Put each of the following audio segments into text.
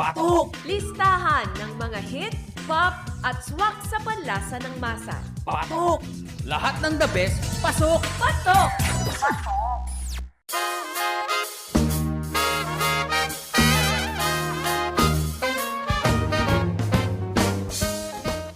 Patok! Listahan ng mga hit, pop, at swak sa panlasa ng masa. Patok! Lahat ng the best, pasok! Patok!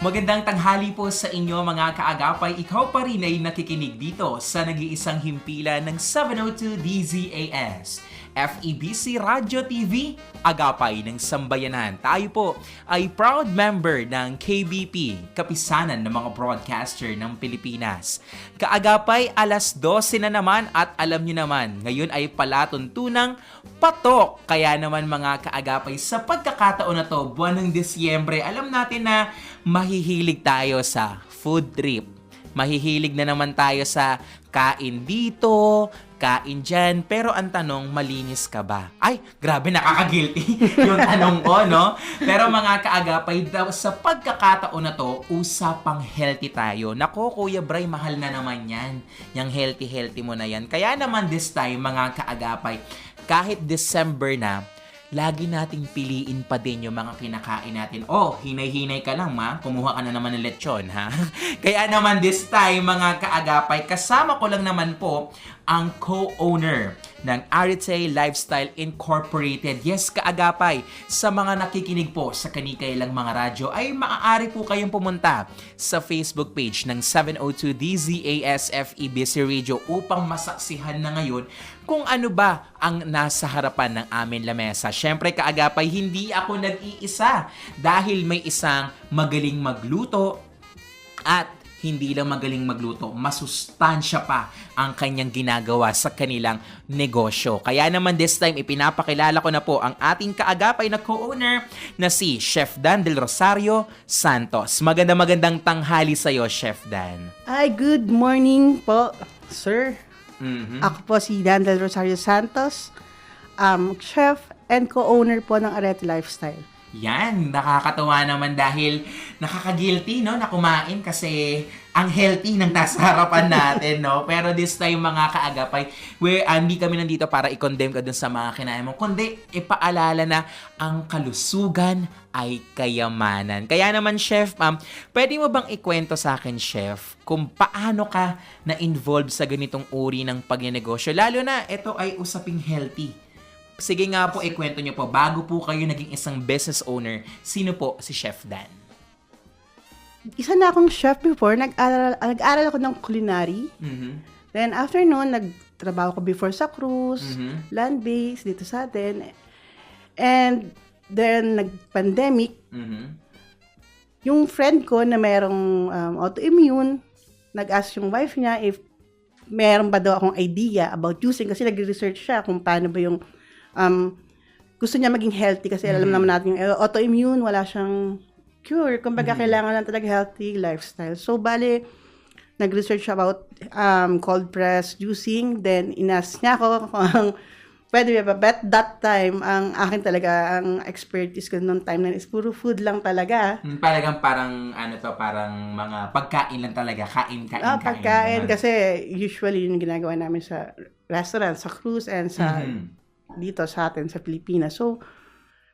Magandang tanghali po sa inyo mga kaagapay. Ikaw pa rin ay nakikinig dito sa nag-iisang himpilan ng 702 DZAS. FEBC Radio TV, Agapay ng Sambayanan. Tayo po ay proud member ng KBP, Kapisanan ng mga Broadcaster ng Pilipinas. Kaagapay, alas 12 na naman at alam nyo naman, ngayon ay palatuntunang patok. Kaya naman mga kaagapay, sa pagkakataon na to, buwan ng Disyembre, alam natin na mahihilig tayo sa food trip. Mahihilig na naman tayo sa kain dito, kain dyan. Pero ang tanong, malinis ka ba? Ay, grabe, nakaka-guilty yung tanong ko, no? Pero mga kaagapay, sa pagkakataon na to, usapang healthy tayo. Nako, Kuya Bray, mahal na naman yan. Yung healthy-healthy mo na yan. Kaya naman this time, mga kaagapay, kahit December na, lagi nating piliin pa din yung mga kinakain natin. Oh, hinay-hinay ka lang ma, kumuha ka na naman ng lechon ha. Kaya naman this time mga kaagapay, kasama ko lang naman po ang co-owner ng Arite Lifestyle Incorporated. Yes, kaagapay, sa mga nakikinig po sa kanikailang mga radyo ay maaari po kayong pumunta sa Facebook page ng 702 DZASFEBC Radio upang masaksihan na ngayon kung ano ba ang nasa harapan ng amin lamesa. Siyempre, kaagapay, hindi ako nag-iisa dahil may isang magaling magluto at hindi lang magaling magluto, masustansya pa ang kanyang ginagawa sa kanilang negosyo. Kaya naman this time, ipinapakilala ko na po ang ating kaagapay na co-owner na si Chef Dan Del Rosario Santos. Maganda magandang tanghali sa iyo, Chef Dan. Hi, good morning po, sir. Mhm. Ako po si Dan Del Rosario Santos, um, chef and co-owner po ng Arete Lifestyle. Yan, nakakatawa naman dahil nakaka-guilty, no, na kumain kasi ang healthy ng nasa harapan natin, no? Pero this time, mga kaagapay, we, ah, hindi kami nandito para i-condemn ka dun sa mga kinain mo, kundi ipaalala na ang kalusugan ay kayamanan. Kaya naman, Chef, um, pwede mo bang ikwento sa akin, Chef, kung paano ka na-involved sa ganitong uri ng pagnenegosyo? Lalo na, ito ay usaping healthy. Sige nga po, ikwento niyo po, bago po kayo naging isang business owner, sino po si Chef Dan? Isa na akong chef before, nag-aral, nag-aral ako ng culinary. Mhm. Then after noon, nagtrabaho ko before sa cruise, Mhm. land-based dito sa atin. And then, nag-pandemic, Mhm. yung friend ko na merong um, autoimmune, nag-ask yung wife niya if meron ba daw akong idea about juicing kasi nag-research siya kung paano ba yung um, gusto niya maging healthy kasi alam Mhm. naman natin yung autoimmune, wala siyang cure. Kumbaga, Mhm. kailangan lang talaga healthy lifestyle. So, bali, nag-research siya about um, cold press juicing. Then, inas niya ako kung pwede ba. But that time, ang akin talaga, ang expertise ko noong time na is puro food lang talaga. Mm, Parang parang ano to, parang mga pagkain lang talaga, kain kain Ah, kain. pagkain. ganun. Kasi usually yung ginagawa namin sa restaurant, sa cruise, and sa Mhm. Dito sa atin sa Pilipinas. So,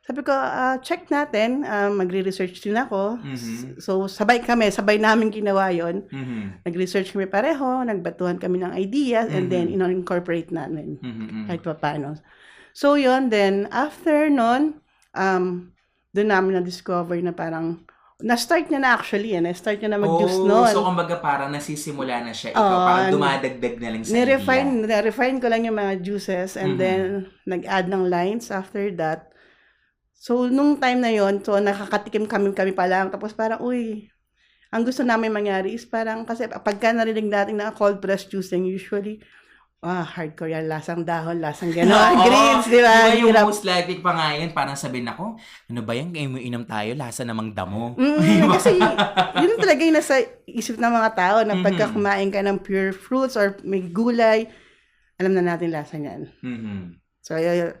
sabi ko, ah, check natin. Ah, magre-research din ako. Mhm. So, sabay kami, sabay namin ginawa yon Mhm. Nag-research kami pareho, nagbatuhan kami ng ideas, and then Mhm. in-incorporate namin Mhm, mhm. kahit pa paano. So, yon Then, after nun, um, doon namin na-discover na parang, na-start niya na actually, eh. Na-start niya na mag-juice Oh, noon. So, kumbaga parang nasisimula na siya. Ikaw Oo, parang dumadagdag na lang sa Nirefine, idea. nirefine ko lang yung mga juices and Mhm. then nag-add ng lines after that. So, nung time na yon so nakakatikim kami kami pa lang. Tapos parang, uy, ang gusto namin mangyari is parang, kasi pagka narinig natin na cold press juicing, usually, ah, hardcore yan, lasang dahon, lasang gano'n, Oo. greens, di ba? Di ba yung Hirap. most likely pa nga yan, parang sabihin ako, ano ba yan, ngayon mo inom tayo, lasa namang damo. Mm, kasi yun talaga yung nasa isip ng mga tao na pagka Mhm. kumain ka ng pure fruits or may gulay, alam na natin lasa niyan. Mhm. So, ay-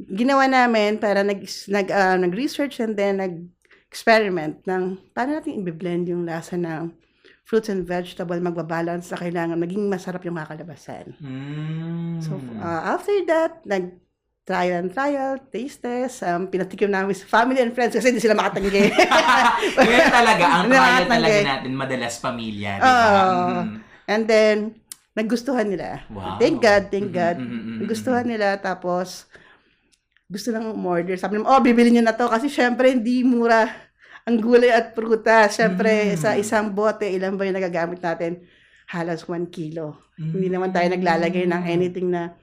ginawa namin para nag, nag, ah, nag-research and then nag-experiment ng paano natin i-blend yung lasa ng fruits and vegetable, magbabalance na kailangan maging masarap yung kakalabasan. Mm. So, ah, after that, nag trial and trial, taste test, um, pinatikim namin sa family and friends kasi hindi sila makatanggi. Ngayon talaga, ang trial talaga natin, madalas pamilya, di ba? Oo. Mm. And then, nagustuhan nila. Wow. Thank God, thank Mhm, God. mhm, mhm, mhm. Nagustuhan nila, tapos, gusto lang umorder. Sabi nila, oh, bibili nyo na to. Kasi syempre, hindi mura ang gulay at prutas. Syempre, Mm. sa isang bote, ilan ba yung nagagamit natin? Halos 1 kilo. Hindi naman tayo Mm. naglalagay ng anything na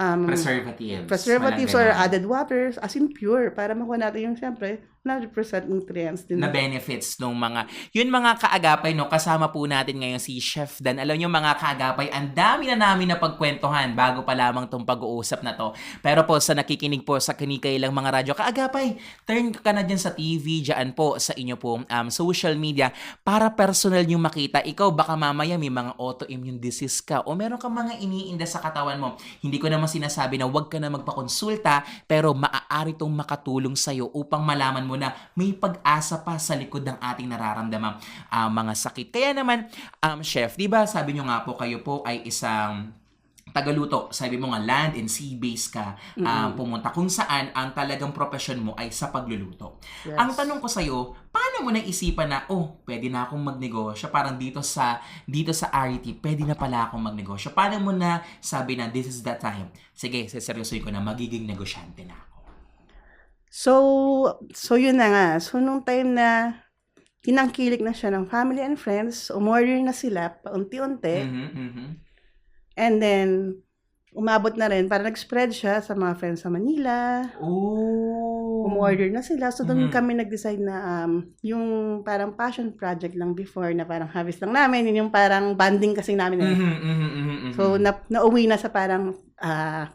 um, Preservatives. preservatives or added waters, as in pure, para makuha natin yung, syempre, 100% nutrients din. na benefits nung mga yun mga kaagapay no? Kasama po natin ngayon si Chef Dan. Alam niyo mga kaagapay ang dami na namin na pagkwentuhan bago pa lamang tong pag-uusap na to. Pero po sa nakikinig po sa kinikailang mga radyo kaagapay turn ka na dyan sa TV dyan po sa inyo po um, social media para personal yung makita. Ikaw baka mamaya may mga autoimmune disease ka o meron ka mga iniinda sa katawan mo. Hindi ko naman sinasabi na huwag ka na magpakonsulta pero maaari tong makatulong sa'yo upang malaman mo na may pag-asa pa sa likod ng ating nararamdamang ah, mga sakit. Kaya naman, um, chef, di ba sabi nyo nga po kayo po ay isang tagaluto. Sabi mo nga land and sea base ka ah, pumunta kung saan ang talagang profession mo ay sa pagluluto. Yes. Ang tanong ko sa iyo, paano mo naisipan na oh, pwede na akong magnegosyo parang dito sa dito sa RT, pwede na pala akong magnegosyo. Paano mo na sabi na this is the time? Sige, seseryosoy ko na magiging negosyante na ako. So, so yun na nga. So, nung time na tinangkilik na siya ng family and friends, umorder na sila paunti-unti. Mhm, mhm. And then, umabot na rin, para nag-spread siya sa mga friends sa Manila. Oh. Umorder na sila. So, doon Mhm. kami nag-decide na um, yung parang passion project lang before na parang harvest lang namin. Yun yung parang banding kasi namin. eh. Mhm, mhm, mhm, mhm. So, na, nauwi na sa parang ah,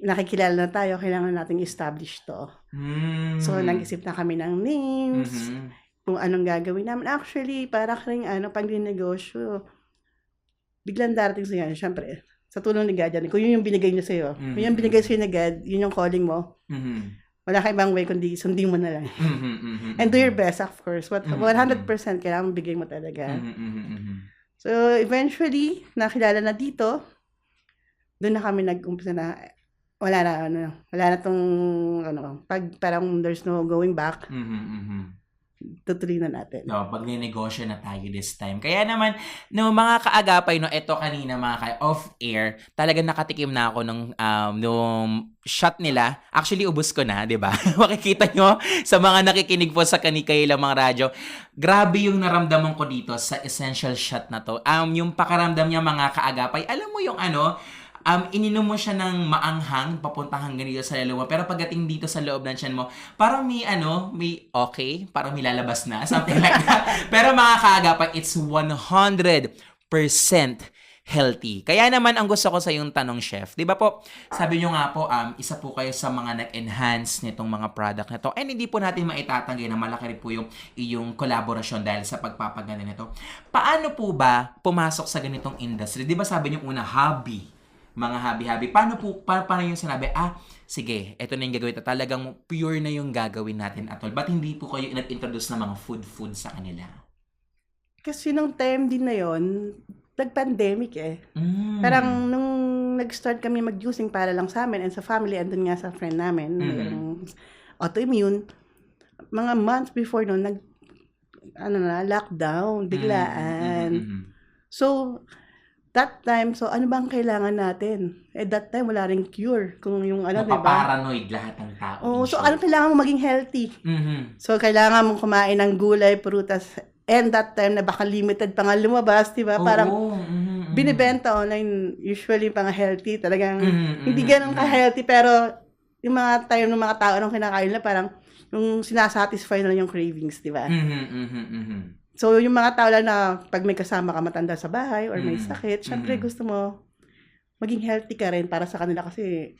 nakikilala na tayo, kailangan nating establish to. Mm. So, nag-isip na kami ng names, Mhm. kung anong gagawin namin. Actually, para rin ano, pag negosyo, biglang darating sa yan, syempre, sa tulong ni God yan. Kung yun yung binigay niya sa'yo, kung yun yung binigay sa'yo ni God, yun yung calling mo, Mhm. wala ka ibang way kundi sundin mo na lang. Mhm, mhm, And do your mhm. best, of course. What, Mhm. 100% kailangan bigay mo talaga. Mhm, mhm, mhm. So, eventually, nakilala na dito, doon na kami nag-umpisa na, wala na, ano, wala na tong, ano, pag parang there's no going back, Mhm, mhm. Tutuloy na natin. No, pag ninegosyo na tayo this time. Kaya naman, no, mga kaagapay, no, eto kanina mga ka off-air, talagang nakatikim na ako nung, um, nung shot nila. Actually, ubus ko na, di ba? Makikita nyo sa mga nakikinig po sa kanikailang mga radyo. Grabe yung naramdaman ko dito sa essential shot na to. Um, yung pakaramdam niya mga kaagapay, alam mo yung ano, um, ininom mo siya ng maanghang, papunta hanggang dito sa lalo mo. Pero pagdating dito sa loob ng tiyan mo, parang may ano, may okay, parang may lalabas na, something like that. Pero mga kaagapay, it's 100% healthy. Kaya naman ang gusto ko sa yung tanong, chef, di ba po, sabi nyo nga po, um, isa po kayo sa mga nag-enhance nitong mga product na to. And hindi po natin maitatanggi na malaki rin po yung, yung collaboration dahil sa pagpapaganda nito. Paano po ba pumasok sa ganitong industry? Di ba sabi nyo una, hobby? Mga hobby-hobby. Paano po, pa, paano yung sinabi, ah, sige, eto na yung gagawin. ito. Talagang pure na yung gagawin natin atol. Ba't hindi po kayo nag-introduce ng mga food-food sa kanila? Kasi nung time din na yon nag-pandemic eh. Mm. Parang nung nag-start kami mag-juicing para lang sa amin and sa family, andun nga sa friend namin, Mhm. mayroong autoimmune, mga months before noon, nag, ano na, lockdown, biglaan. Mm, mm, mm, mm. So, that time, so ano bang kailangan natin? At that time, wala ring cure. Kung yung ano, di ba? Mapaparanoid lahat ng tao. Oh, in so ano kailangan mo maging healthy? Mhm. So, kailangan mong kumain ng gulay, prutas, and that time na baka limited pa nga lumabas, di ba? Oo, Parang mhm, mhm. binibenta online, usually pang healthy, talagang Mhm, hindi mhm, ganun mhm. ka-healthy, pero yung mga tayo ng mga tao nung kinakain nila, parang yung sinasatisfy na lang yung cravings, di ba? Mhm, mhm, mhm. So, yung mga tao lang na pag may kasama ka matanda sa bahay or may Mm. sakit, syempre gusto mo maging healthy ka rin para sa kanila kasi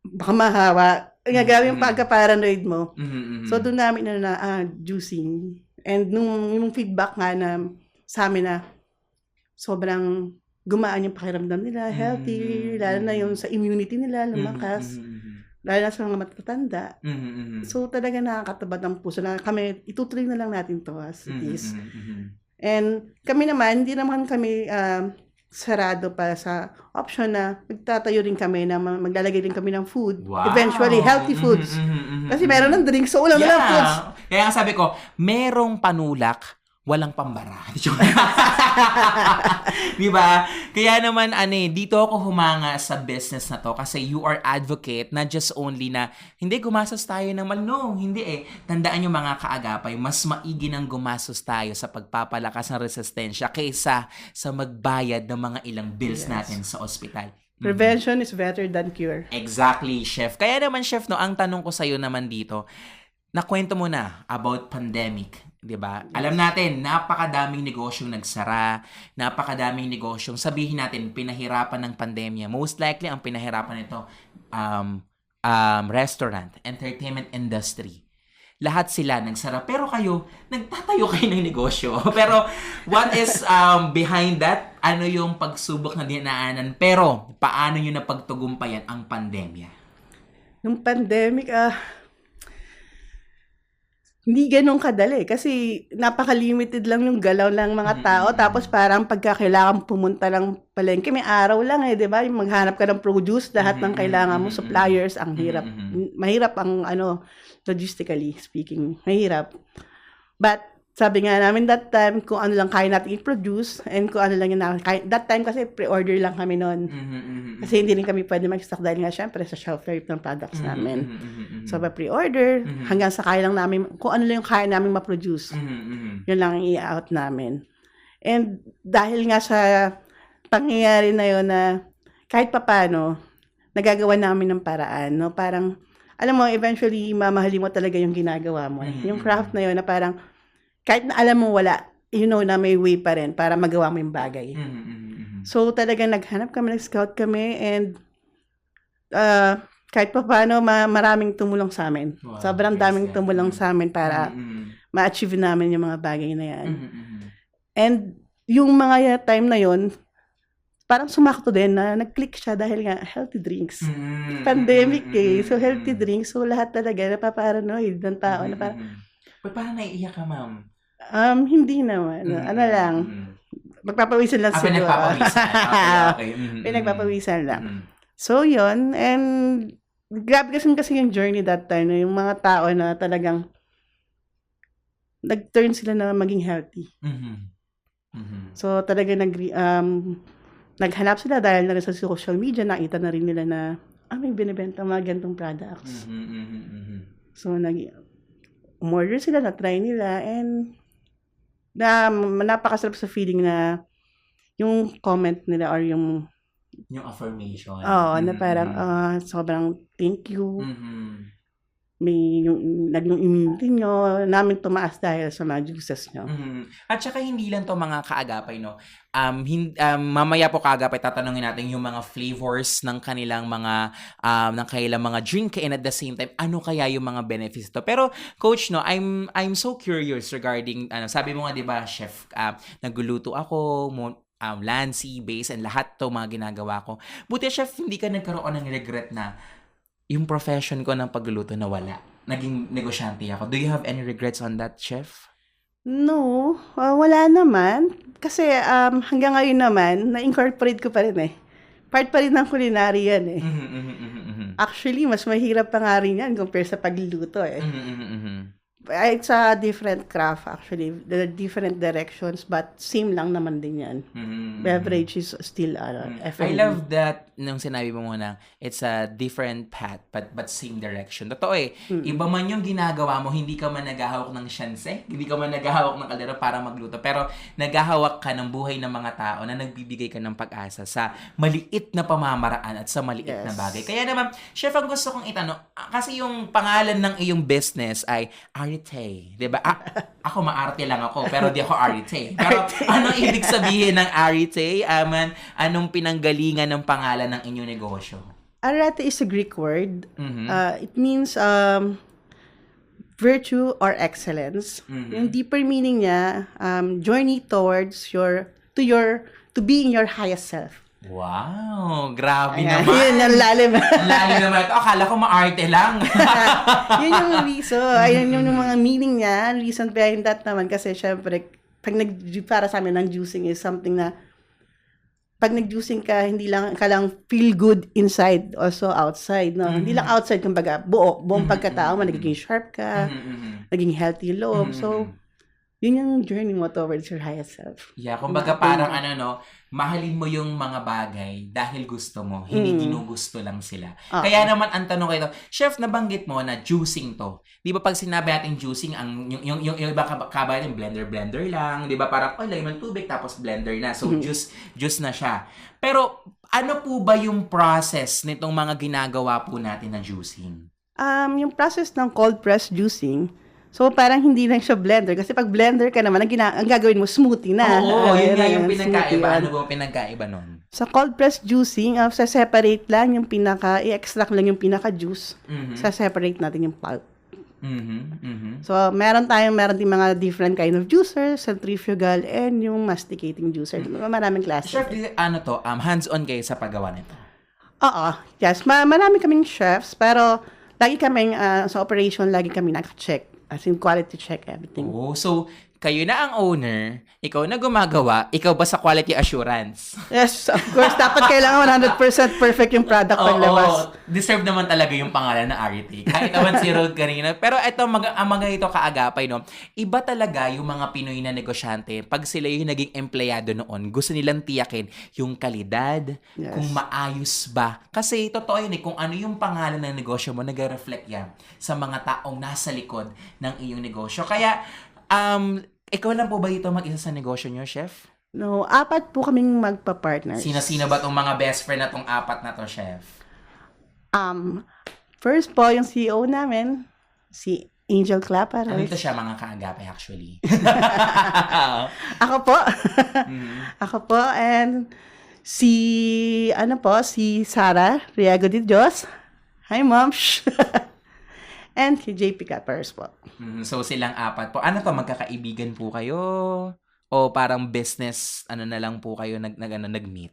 baka mahawa. Nga yung Mm. pagka-paranoid mo. So, doon namin na na ah, juicing. And nung yung feedback nga na sa amin na sobrang gumaan yung pakiramdam nila, healthy, lalo na yung sa immunity nila, lumakas, lalo na sa mga matatanda. mhm, mhm, mhm. So, talaga nakakatabad ng puso na kami, itutuloy na lang natin to as it Mhm, is. mhm, mhm. And kami naman, hindi naman kami um, sarado pa sa option na magtatayo rin kami na ma- maglalagay rin kami ng food. Wow. Eventually, healthy foods. mhm, mhm, Kasi meron ng drinks, so ulam na lang foods. Kaya nga sabi ko, merong panulak, walang pambara. Di ba? Kaya naman, ano eh, dito ako humanga sa business na to kasi you are advocate, not just only na, hindi, gumastos tayo ng mal. No, hindi eh. Tandaan yung mga kaagapay, mas maigi nang gumastos tayo sa pagpapalakas ng resistensya kaysa sa magbayad ng mga ilang bills Yes. natin sa ospital. Prevention is better than cure. Exactly, chef. Kaya naman, chef, no, ang tanong ko sa'yo naman dito, nakwento mo na about pandemic, 'di ba? Alam natin, napakadaming negosyong nagsara, napakadaming negosyong sabihin natin pinahirapan ng pandemya. Most likely ang pinahirapan nito um um restaurant, entertainment industry. Lahat sila nagsara. Pero kayo, nagtatayo kayo ng negosyo. Pero what is um behind that? Ano yung pagsubok na dinaanan? Pero paano nyo napagtugumpayan ang pandemya? Nung pandemic, ah, hindi ganun kadali kasi napaka-limited lang yung galaw ng mga tao. Mm-mm. tapos parang pagka kailangan pumunta ng palengke may araw lang eh 'di ba? Yung maghanap ka ng produce lahat ng kailangan mo suppliers ang hirap. Mm-mm. mahirap ang ano logistically speaking mahirap. But sabi nga namin that time kung ano lang kaya natin i-produce and kung ano lang yung na- kaya, that time kasi pre-order lang kami noon Mm-hmm. kasi hindi rin kami pwede mag-stock dahil nga syempre sa shelf life ng products namin So, by pre-order, Mhm. hanggang sa kaya lang namin, kung ano lang yung kaya namin ma-produce, Mm-hmm. yun lang ang i-out namin. And dahil nga sa pangyayari na yun na kahit papano, nagagawa namin ng paraan, no? Parang, alam mo, eventually, mamahalin mo talaga yung ginagawa mo. Mhm. Yung craft na yun na parang, kahit na alam mo wala, you know na may way pa rin para magawa mo yung bagay. Mm-hmm. So, talagang naghanap kami, nag-scout kami, and uh, kahit pa paano, ma- maraming tumulong sa amin. Wow, Sobrang yes, daming yeah. tumulong sa amin para ma-achieve namin yung mga bagay na yan. Mm-hmm. And yung mga time na yon parang sumakto din na nag-click siya dahil nga healthy drinks. Mm-hmm. Pandemic eh. So, healthy drinks. So, lahat talaga napaparanoid ng tao na parang, Ba't parang naiiyak ka, ma'am? um, hindi naman. Ano lang, magpapawisan lang Ah, siguro. pinagpapawisan. Okay, okay. Mhm, Pinagpapawisan lang. mhm. So, yon And, grabe kasi kasi yung journey that time. No? Yung mga tao na talagang nag-turn sila na maging healthy. Mhm. Mhm. So, talagang nag, um, naghanap sila dahil na sa social media, nakita na rin nila na, ah, may binibenta mga gantong products. Mhm, mhm, mhm. So, nag, umorder sila, na-try nila, and na, napakasarap sa feeling na yung comment nila or yung, Yung affirmation. oo, na Mhm, parang, ah, sobrang thank you. Mhm. May, yung, naging immunity nyo, namin tumaas dahil sa mga juices nyo. Mhm. At saka hindi lang to mga kaagapay, no? Um, hin- um, mamaya po kaagapay, tatanungin natin yung mga flavors ng kanilang mga, um, ng kanilang mga drink and at the same time, ano kaya yung mga benefits to. Pero, coach, no, I'm, I'm so curious regarding, ano, sabi mo nga, di ba, chef, um, nagluluto ako, mo, um, Lancy, base, and lahat to mga ginagawa ko. Buti, chef, hindi ka nagkaroon ng regret na yung profession ko ng pagluluto na wala. Naging negosyante ako. Do you have any regrets on that, chef? No, ah, wala naman. Kasi um, hanggang ngayon naman, na-incorporate ko pa rin eh. Part pa rin ng culinary yan eh. Mhm, mhm, mhm, mhm. Actually, mas mahirap pa nga rin yan compare sa pagluluto eh. Mhm, mhm, mhm. It's a different craft actually. There are different directions but same lang naman din yan. Mhm. Beverage is still ano, Mhm. I love that nung sinabi mo muna, it's a different path but but same direction. Totoo eh. Iba man yung ginagawa mo, hindi ka man naghahawak ng shanse, hindi ka man naghahawak ng kaldero para magluto, pero naghahawak ka ng buhay ng mga tao na nagbibigay ka ng pag-asa sa maliit na pamamaraan at sa maliit na Yes. bagay. Kaya naman, chef, ang gusto kong itanong, ah, kasi yung pangalan ng iyong business ay Arite. 'Di ba? Ah, ako maarte lang ako, pero di ako Arite. Pero anong ibig sabihin ng Arite? Aman, anong pinanggalingan ng pangalan ng inyong negosyo? Arate is a Greek word. Mhm. Uh, it means um, virtue or excellence. Mhm. Yung deeper meaning niya, um, journey towards your, to your, to being your highest self. Wow, grabe Ayan, naman. yun ang lalim. Lalo naman ito. Akala ko maarte lang. yun yung reason. Ayun yung, yung mga meaning niya. Reason behind that naman kasi syempre, pag nag, para sa amin, ang juicing is something na pag nag-juicing ka, hindi lang ka lang feel good inside, also outside, no? Hindi lang outside, kumbaga, buo, buong Mhm, pagkatao mo, mhm. nagiging sharp ka, Mhm, mhm. naging healthy loob. So, Mhm. Yun yung journey mo towards your highest self. Yeah, kumbaga parang ano no, mahalin mo yung mga bagay dahil gusto mo, hindi Mm. ginugusto lang sila. Oo. Kaya naman ang tanong ko ito, chef nabanggit mo na juicing to. 'Di ba pag sinabi natin juicing ang yung yung yung, yung iba kab- kabay yung blender blender lang, 'di ba? Parang oh, ng tubig tapos blender na. So Mhm. juice juice na siya. Pero ano po ba yung process nitong mga ginagawa po natin na juicing? Um, yung process ng cold press juicing, so parang hindi lang siya blender. Kasi pag blender ka naman, ang, gina- ang gagawin mo, smoothie na. Oo, Ah, yun nga na yung yun, pinagkaiba. Ano ba pinagkaiba nun? Sa cold press juicing, uh, sa separate lang yung pinaka, i-extract lang yung pinaka-juice. Mhm. Sa separate natin yung pulp. Mhm. Mhm. So, meron tayong, meron din mga different kind of juicers, centrifugal, and yung masticating juicer. Maraming klase. Chef, ano to, um, hands-on kayo sa paggawa nito? Oo, yes. Ma marami kaming chefs, pero lagi kaming, ah, sa operation, lagi kami naka-check. As think quality check everything. Oh, so kayo na ang owner, ikaw na gumagawa, ikaw ba sa quality assurance? Yes, of course. Dapat kailangan 100% perfect yung product paglabas. deserve naman talaga yung pangalan na Arity. Kahit naman si Rod kanina. Pero ito, mag, ang mga ito kaagapay, no? Iba talaga yung mga Pinoy na negosyante. Pag sila yung naging empleyado noon, gusto nilang tiyakin yung kalidad, Yes. kung maayos ba. Kasi totoo yun eh, kung ano yung pangalan ng negosyo mo, nag-reflect yan sa mga taong nasa likod ng iyong negosyo. Kaya, um, ikaw lang po ba ito mag-isa sa negosyo nyo, chef? No, apat po kaming magpa-partners. Sino-sino ba tong mga best friend na tong apat na to, chef? Um, first po, yung CEO namin, si Angel Clapper. Ano ito siya mga kaagapay actually? Ako po. Mhm. Ako po, and si, ano po, si Sara Riago de Dios. Hi, ma'am. and si JP Cappers po. Mhm, So silang apat po. Ano to magkakaibigan po kayo? O parang business ano na lang po kayo nag nag ano, nag-meet?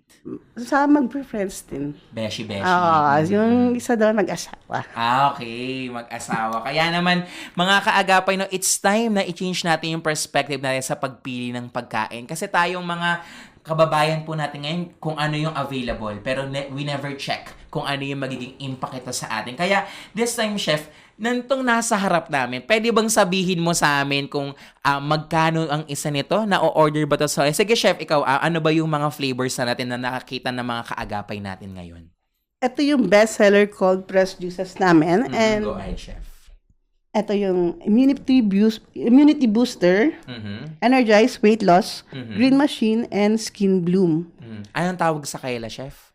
Sa mag-friends din. Beshi beshi. Ah, Mhm. yung isa doon mag-asawa. Ah, okay. Mag-asawa. Kaya naman, mga kaagapay, no, it's time na i-change natin yung perspective natin sa pagpili ng pagkain. Kasi tayong mga kababayan po natin ngayon kung ano yung available. Pero ne- we never check kung ano yung magiging impact ito sa atin. Kaya, this time, Chef, nantong nasa harap namin, pwede bang sabihin mo sa amin kung ah, magkano ang isa nito? Na-order ba to sa... Sige, Chef, ikaw, ah, ano ba yung mga flavors na natin na nakakita ng mga kaagapay natin ngayon? Ito yung bestseller cold press juices namin. Mhm, And Go ahead, Chef. ito yung immunity, boost, immunity booster, Mhm. energize weight loss, Mhm. green machine, and skin bloom. Mm. Anong tawag sa kaila, chef?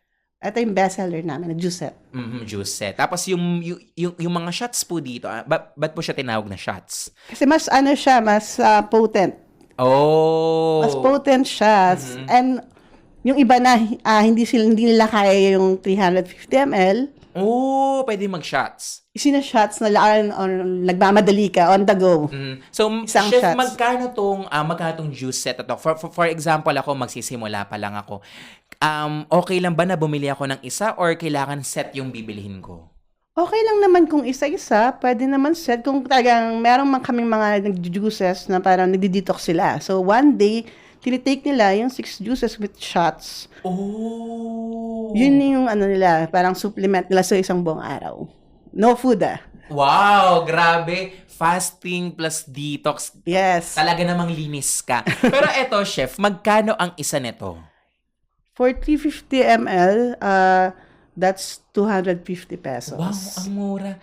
Ito yung bestseller namin, na juice set. Mhm, juice set. Tapos yung, yung, yung, yung mga shots po dito, ah, ba, ba't po siya tinawag na shots? Kasi mas ano siya, mas ah, potent. Oh! Mas potent siya. Mhm. And yung iba na ah, hindi sila hindi nila kaya yung 350 ml, Oh, pwede mag-shots. sina-shots na laan or nagmamadali ka on the go. Mm. So, Isang chef, shots. magkano tong, ah, magkano tong juice set to? For, for, for example, ako, magsisimula pa lang ako. Um, okay lang ba na bumili ako ng isa or kailangan set yung bibilihin ko? Okay lang naman kung isa-isa, pwede naman set kung talagang meron man kaming mga nag-juices na parang nagdi-detox sila. So one day, tinitake nila yung six juices with shots. Oh! Yun yung ano nila, parang supplement nila sa isang buong araw. No food ah. Wow, grabe. Fasting plus detox. Yes. Talaga namang linis ka. Pero eto, chef, magkano ang isa nito? For 350 ml, uh, that's 250 pesos. Wow, ang mura.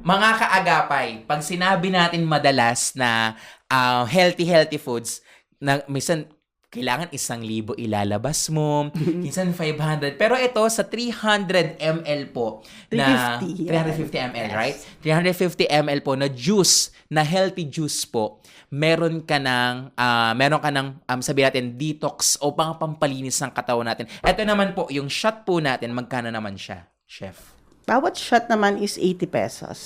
Mga kaagapay, pag sinabi natin madalas na ah, healthy, healthy foods, na minsan kailangan isang libo ilalabas mo, minsan 500. Pero ito, sa 300 ml po, na 350, yeah. 350 ml, right? 350 ml po na juice, na healthy juice po, meron ka ng, ah, meron ka ng, um, sabi natin, detox o pang pampalinis ng katawan natin. Ito naman po, yung shot po natin, magkano naman siya, chef? Bawat shot naman is 80 pesos.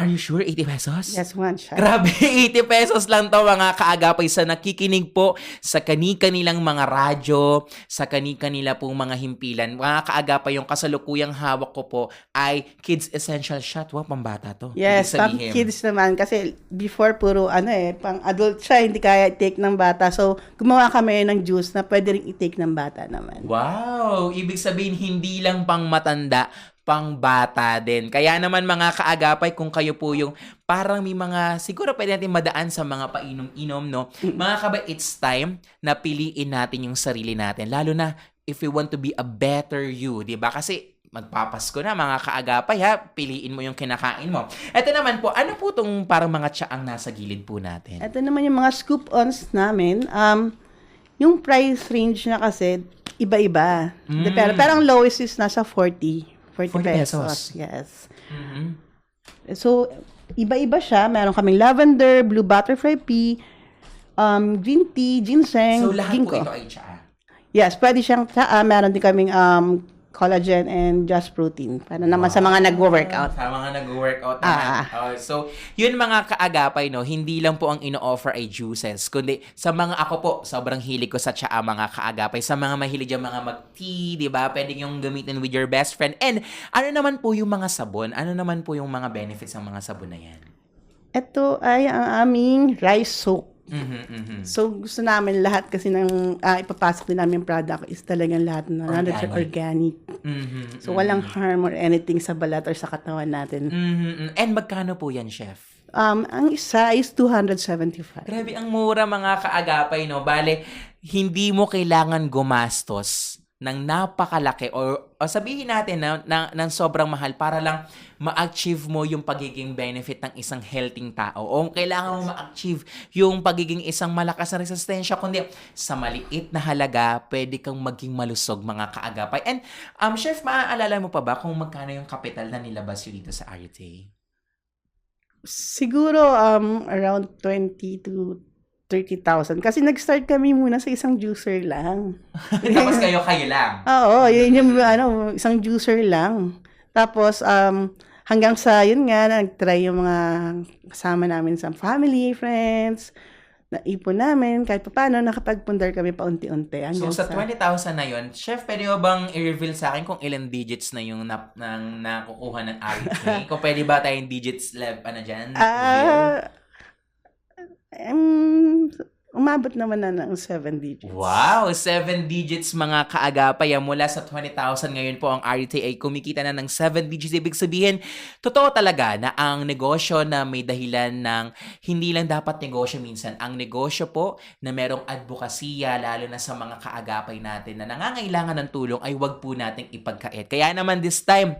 Are you sure? 80 pesos? Yes, one shot. Grabe, 80 pesos lang to mga kaagapay sa nakikinig po sa kani-kanilang mga radyo, sa kani-kanila pong mga himpilan. Mga kaagapay, yung kasalukuyang hawak ko po ay Kids Essential Shot. Wow, pambata to. Yes, pang kids naman. Kasi before, puro ano eh, pang adult siya, hindi kaya i-take ng bata. So, gumawa kami ng juice na pwede rin i-take ng bata naman. Wow! Ibig sabihin, hindi lang pang matanda, pang bata din. Kaya naman mga kaagapay, kung kayo po yung parang may mga, siguro pwede natin madaan sa mga painom-inom, no? Mga kabay, it's time na piliin natin yung sarili natin. Lalo na if we want to be a better you, di ba? Kasi magpapasko na mga kaagapay ha, piliin mo yung kinakain mo. Ito naman po, ano po tong parang mga tsaang nasa gilid po natin? Ito naman yung mga scoop-ons namin. Um, yung price range na kasi, iba-iba. Mm. Pero parang lowest is nasa 40. 40, 40 pesos. pesos. Yes. Mhm. So, iba-iba siya. Meron kaming lavender, blue butterfly pea, um, green tea, ginseng, So lahat ginkgo. po ito ay tsaa. Yes, pwede siyang tsaa. Meron din kaming um, collagen and just protein. Para naman sa mga nagwo-workout. Sa mga nag-workout Ah. Oh, so, yun mga kaagapay, no, hindi lang po ang ino-offer ay juices, kundi sa mga ako po, sobrang hilig ko sa tsaa mga kaagapay. Sa mga mahilig yung mga mag-tea, di ba? Pwede yung gamitin with your best friend. And ano naman po yung mga sabon? Ano naman po yung mga benefits ng mga sabon na yan? Ito ay ang aming rice soap. Mhm, mhm. So, gusto namin lahat kasi ng ah, ipapasok din namin product is talagang lahat na Organic. organic. Mhm, So, walang harm or anything sa balat or sa katawan natin. mhm, mhm. And magkano po yan, chef? Um, ang isa is 275. Grabe ang mura mga kaagapay, no? Bale, hindi mo kailangan gumastos ng napakalaki or, o sabihin natin na, na, ng sobrang mahal para lang ma-achieve mo yung pagiging benefit ng isang healthy tao. O kailangan mo ma-achieve yung pagiging isang malakas na resistensya kundi sa maliit na halaga pwede kang maging malusog mga kaagapay. And um chef maaalala mo pa ba kung magkano yung kapital na nilabas yun dito sa Arite? Siguro um, around 20 to 30,000. Kasi nag-start kami muna sa isang juicer lang. Tapos kayo kayo lang. Oo, yun yung ano, isang juicer lang. Tapos, um, hanggang sa, yun nga, nag-try yung mga kasama namin sa family, friends, naipon namin, kahit pa paano, nakapagpundar kami paunti-unti. So sa 20,000 na yon, chef, pwede mo bang i-reveal sa akin kung ilang digits na yung na, nang nakukuha ng RHA? kung pwede ba tayong digits lev, ano dyan? Ah, um, umabot naman na ng 7 digits. Wow! 7 digits mga kaagapay. Mula sa 20,000 ngayon po ang RTA kumikita na ng 7 digits. Ibig sabihin, totoo talaga na ang negosyo na may dahilan ng hindi lang dapat negosyo minsan. Ang negosyo po na merong advokasya lalo na sa mga kaagapay natin na nangangailangan ng tulong ay wag po nating ipagkait. Kaya naman this time,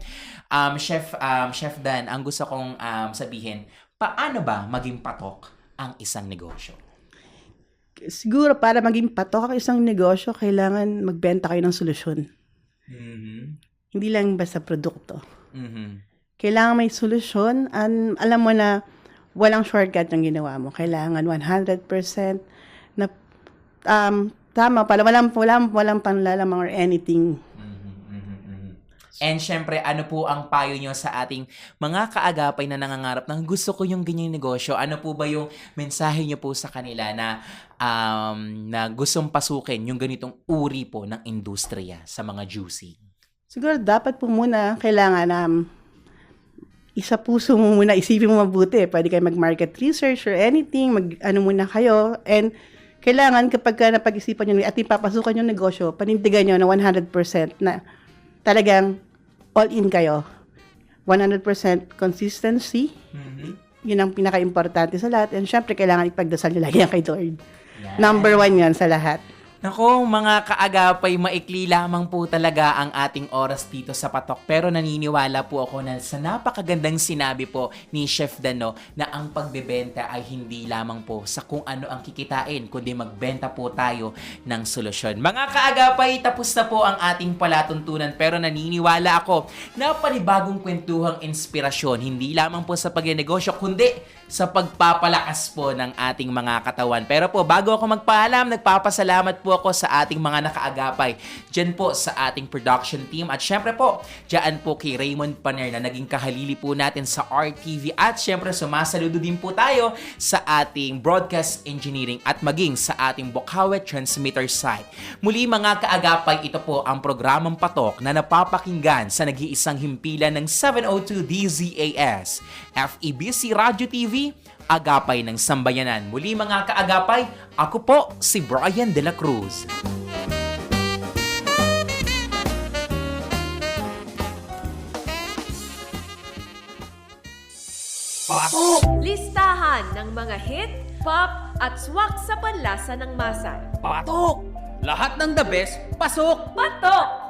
um, Chef, um, Chef Dan, ang gusto kong um, sabihin, paano ba maging patok ang isang negosyo? Siguro para maging patok ang isang negosyo, kailangan magbenta kayo ng solusyon. Mhm. Hindi lang basta produkto. Mhm. Kailangan may solusyon. And alam mo na walang shortcut yung ginawa mo. Kailangan 100% na um, tama pala. Walang, walang, walang panlalamang or anything. And syempre, ano po ang payo nyo sa ating mga kaagapay na nangangarap ng gusto ko yung ganyang negosyo? Ano po ba yung mensahe nyo po sa kanila na um, na gustong pasukin yung ganitong uri po ng industriya sa mga juicy? Siguro dapat po muna kailangan um, isa puso mo muna, isipin mo mabuti. Pwede kayo mag-market research or anything, mag ano muna kayo. And kailangan kapag ka napag-isipan nyo at ipapasukan yung negosyo, panindigan nyo na 100% na talagang all in kayo. 100% consistency. Yun ang pinaka-importante sa lahat. And syempre, kailangan ipagdasal nyo lagi yan kay Lord. Yan. Number one yan sa lahat. Nako, mga kaagapay, maikli lamang po talaga ang ating oras dito sa Patok. Pero naniniwala po ako na sa napakagandang sinabi po ni Chef Dano na ang pagbebenta ay hindi lamang po sa kung ano ang kikitain, kundi magbenta po tayo ng solusyon. Mga kaagapay, tapos na po ang ating palatuntunan. Pero naniniwala ako na panibagong kwentuhang inspirasyon, hindi lamang po sa pagnegosyo, kundi sa pagpapalakas po ng ating mga katawan. Pero po, bago ako magpaalam, nagpapasalamat po po sa ating mga nakaagapay dyan po sa ating production team. At syempre po, dyan po kay Raymond Paner na naging kahalili po natin sa RTV. At syempre, sumasaludo din po tayo sa ating broadcast engineering at maging sa ating Bokhawe transmitter site. Muli mga kaagapay, ito po ang programang patok na napapakinggan sa nag-iisang himpilan ng 702 DZAS, FEBC Radio TV, Agapay ng Sambayanan. Muli mga kaagapay, ako po si Brian De La Cruz. Listahan ng mga hit, pop, at swak sa panlasa ng masa. Patok! Lahat ng the best, pasok! Patok!